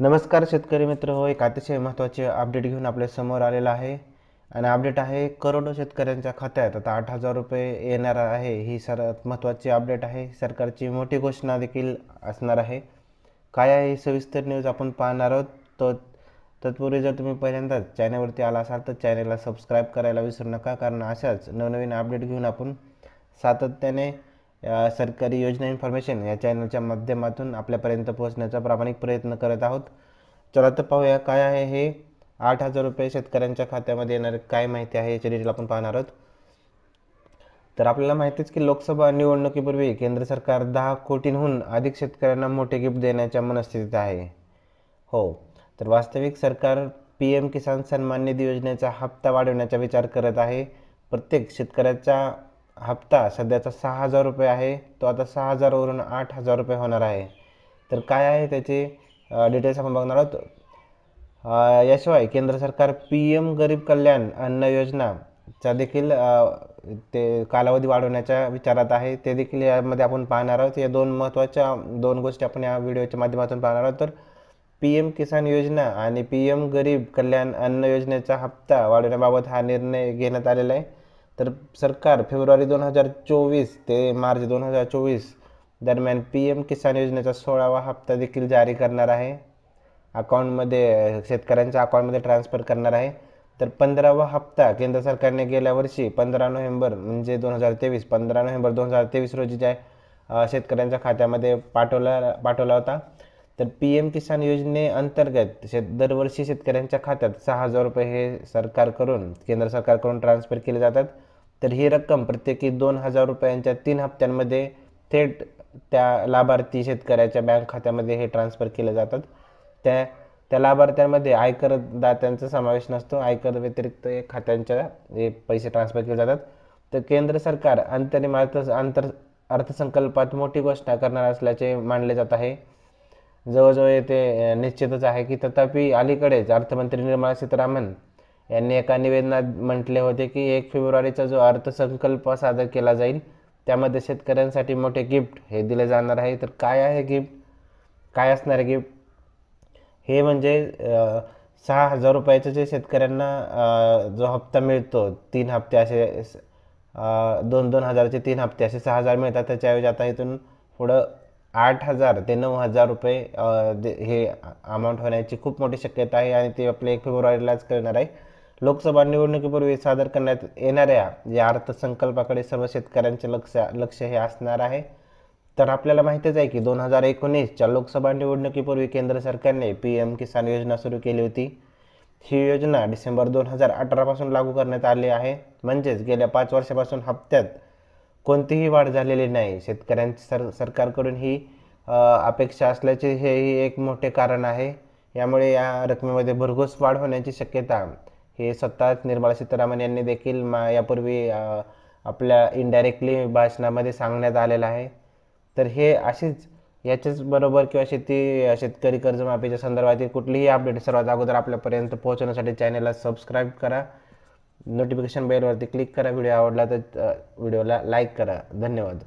नमस्कार शेतकरी मित्र हो एक अतिशय महत्त्वाचे अपडेट घेऊन आपल्यासमोर आलेला आहे. आणि अपडेट आहे करोडो शेतकऱ्यांच्या खात्यात. आता आठ हजार रुपये येणार आहे ही सर्वात महत्त्वाची अपडेट आहे. सरकारची मोठी घोषणा देखील असणार आहे. काय आहे ही सविस्तर न्यूज आपण पाहणार आहोत. तो तत्पूर्वी जर तुम्ही पहिल्यांदाच चॅनलवरती आला असाल तर चॅनलला सबस्क्राईब करायला विसरू नका. कारण अशाच नवनवीन अपडेट घेऊन आपण सातत्याने सरकारी योजना इन्फॉर्मेशन या चॅनलच्या माध्यमातून आपल्यापर्यंत पोहोचण्याचा प्रामाणिक प्रयत्न करत आहोत. चला तर पाहूया काय आहे हे. आठ हजार रुपये शेतकऱ्यांच्या खात्यामध्ये येणार काय माहिती आहे याची डिटेल आपण पाहणार आहोत. तर आपल्याला माहितीच की लोकसभा निवडणुकीपूर्वी केंद्र सरकार दहा कोटींहून अधिक शेतकऱ्यांना मोठे गिफ्ट देण्याच्या मनस्थितीत आहे. हो. तर वास्तविक सरकार पी एम किसान सन्मान निधी योजनेचा हप्ता वाढवण्याचा विचार करत आहे. प्रत्येक शेतकऱ्याचा हप्ता सध्याचा सहा हजार रुपये आहे तो आता सहा हजारवरून आठ हजार रुपये होणार आहे. तर काय आहे त्याचे डिटेल्स आपण बघणार आहोत. याशिवाय केंद्र सरकार पी एम गरीब कल्याण अन्न योजनाचा देखील ते कालावधी वाढवण्याच्या विचारात आहे. ते देखील यामध्ये आपण पाहणार आहोत. या दोन महत्त्वाच्या दोन गोष्टी आपण या व्हिडिओच्या माध्यमातून पाहणार आहोत. तर पी एम किसान योजना आणि पी एम गरीब कल्याण अन्न योजनेचा हप्ता वाढवण्याबाबत हा निर्णय घेण्यात आलेला आहे. तर सरकार फेब्रुवारी दोन हजार चोवीस ते मार्च दोन हजार चोवीस दरम्यान पी एम किसान योजनेचा सोळावा हप्ता देखील जारी करणार आहे. अकाउंटमध्ये शेतकऱ्यांच्या अकाउंटमध्ये ट्रान्सफर करणार आहे. तर पंधरावा हप्ता केंद्र सरकारने गेल्या वर्षी पंधरा नोव्हेंबर म्हणजे दोन हजार तेवीस पंधरा नोव्हेंबर दोन हजार तेवीस रोजी ज्या शेतकऱ्यांच्या खात्यामध्ये पाठवला पाठवला होता. तर पी एम किसान योजनेअंतर्गत शेत दरवर्षी शेतकऱ्यांच्या खात्यात सहा हजार रुपये हे सरकारकडून केंद्र सरकारकडून ट्रान्सफर केले जातात. तर ही रक्कम प्रत्येकी दोन हजार रुपयांच्या तीन हप्त्यांमध्ये थेट त्या लाभार्थी शेतकऱ्याच्या बँक खात्यामध्ये हे ट्रान्सफर केले जातात. त्या त्या लाभार्थ्यांमध्ये आयकरदात्यांचा समावेश नसतो. आयकर व्यतिरिक्त हे खात्यांच्या हे पैसे ट्रान्सफर केले जातात. तर केंद्र सरकार अंतरिम अर्थ अंतर अर्थसंकल्पात मोठी घोषणा करणार असल्याचे मानले जात आहे. जवळजवळ येथे निश्चितच आहे की तथापि अलीकडेच अर्थमंत्री निर्मला सीतारामन यांनी एका निवेदनात म्हटले होते की एक फेब्रुवारीचा जो अर्थसंकल्प सादर केला जाईल त्यामध्ये शेतकऱ्यांसाठी मोठे गिफ्ट हे दिले जाणार आहे. तर काय आहे गिफ्ट? काय असणार आहे गिफ्ट? हे म्हणजे सहा हजार रुपयाचं जे शेतकऱ्यांना जो हप्ता मिळतो तीन हप्ते असे दोन दोन हजारचे तीन हप्ते असे सहा हजार मिळतात. त्याच्याऐवजी आता इथून पुढं आठ हजार ते नऊ हजार रुपये हे अमाऊंट होण्याची खूप मोठी शक्यता आहे आणि ते आपले एक फेब्रुवारीलाच करणार आहे. लोकसभा निवडणुकीपूर्वी सादर करण्यात येणाऱ्या या अर्थसंकल्पाकडे सर्व शेतकऱ्यांचे लक्ष लक्ष हे असणार आहे. तर आपल्याला माहितीच आहे की दोन हजार एकोणीसच्या लोकसभा निवडणुकीपूर्वी केंद्र सरकारने पी एम किसान योजना सुरू केली होती. ही योजना डिसेंबर दोन हजार अठरापासून लागू करण्यात आली आहे. म्हणजेच गेल्या पाच वर्षापासून हप्त्यात कोणतीही वाढ झालेली नाही. शेतकऱ्यांची सर सरकारकडून ही अपेक्षा असल्याचे हेही एक मोठे कारण आहे. यामुळे या रकमेमध्ये भरघोस वाढ होण्याची शक्यता हे स्वतःच निर्मला सीतारामन यांनी देखील मा यापूर्वी आपल्या इनडायरेक्टली भाषणामध्ये सांगण्यात आलेलं आहे. तर हे अशीच याच्याच बरोबर किंवा शेती शेतकरी कर्जमाफीच्या संदर्भातील कुठलीही अपडेट सर्वात अगोदर आपल्यापर्यंत पोहोचवण्यासाठी चॅनलला सबस्क्राईब करा. नोटिफिकेशन बेलवरती क्लिक करा. व्हिडिओ आवडला तर व्हिडिओला लाईक करा. धन्यवाद.